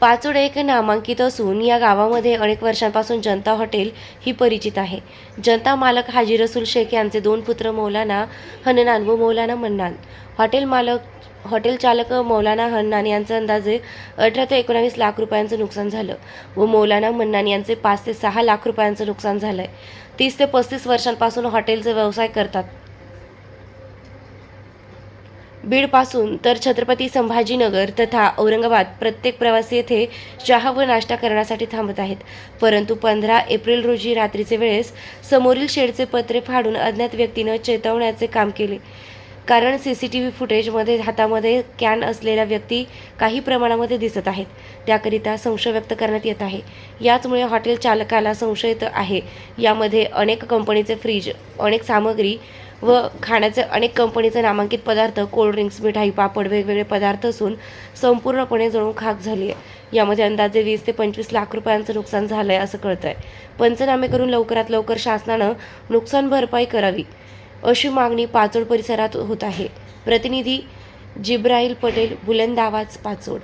पाचोड एक नामांकित असून या गावामध्ये अनेक वर्षांपासून जनता हॉटेल ही परिचित आहे. जनता मालक हाजी रसूल शेख यांचे दोन पुत्र मौलाना हननान व मौलाना मन्नान. हॉटेल मालक हॉटेल चालक मौलाना हन्नान यांचं अंदाजे अठरा ते एकोणावीस लाख रुपयांचं नुकसान झालं व मौलाना मन्नान यांचे पाच ते सहा लाख रुपयांचं नुकसान झालंय. तीस ते पस्तीस वर्षांपासून हॉटेलचे व्यवसाय करतात. बीडपासून तर छत्रपती संभाजीनगर तथा औरंगाबाद प्रत्येक प्रवासी येथे चहा व नाश्ता करण्यासाठी थांबत आहेत. परंतु पंधरा एप्रिल रोजी रात्रीचे वेळेस समोरील शेडचे पत्रे फाडून अज्ञात व्यक्तीनं चेतवण्याचे काम केले. कारण सी सी टी व्ही फुटेजमध्ये हातामध्ये कॅन असलेल्या व्यक्ती काही प्रमाणामध्ये दिसत आहेत. त्याकरिता संशय व्यक्त करण्यात येत आहे. याचमुळे हॉटेल चालकाला संशय आहे. यामध्ये अनेक कंपनीचे फ्रीज अनेक सामग्री व खाण्याचे अनेक कंपनीचे नामांकित पदार्थ कोल्ड्रिंक्स मिठाई पापड वेगवेगळे पदार्थ असून संपूर्णपणे जळून खाक झाली आहे यामध्ये अंदाजे वीस ते पंचवीस लाख रुपयांचं नुकसान झालं आहे असं कळतं आहे पंचनामे करून लवकरात लवकर शासनानं नुकसान भरपाई करावी. अशी मागणी पाचोड परिसरात होत आहे. प्रतिनिधी जिब्राईल पटेल बुलंदावाज पाचोड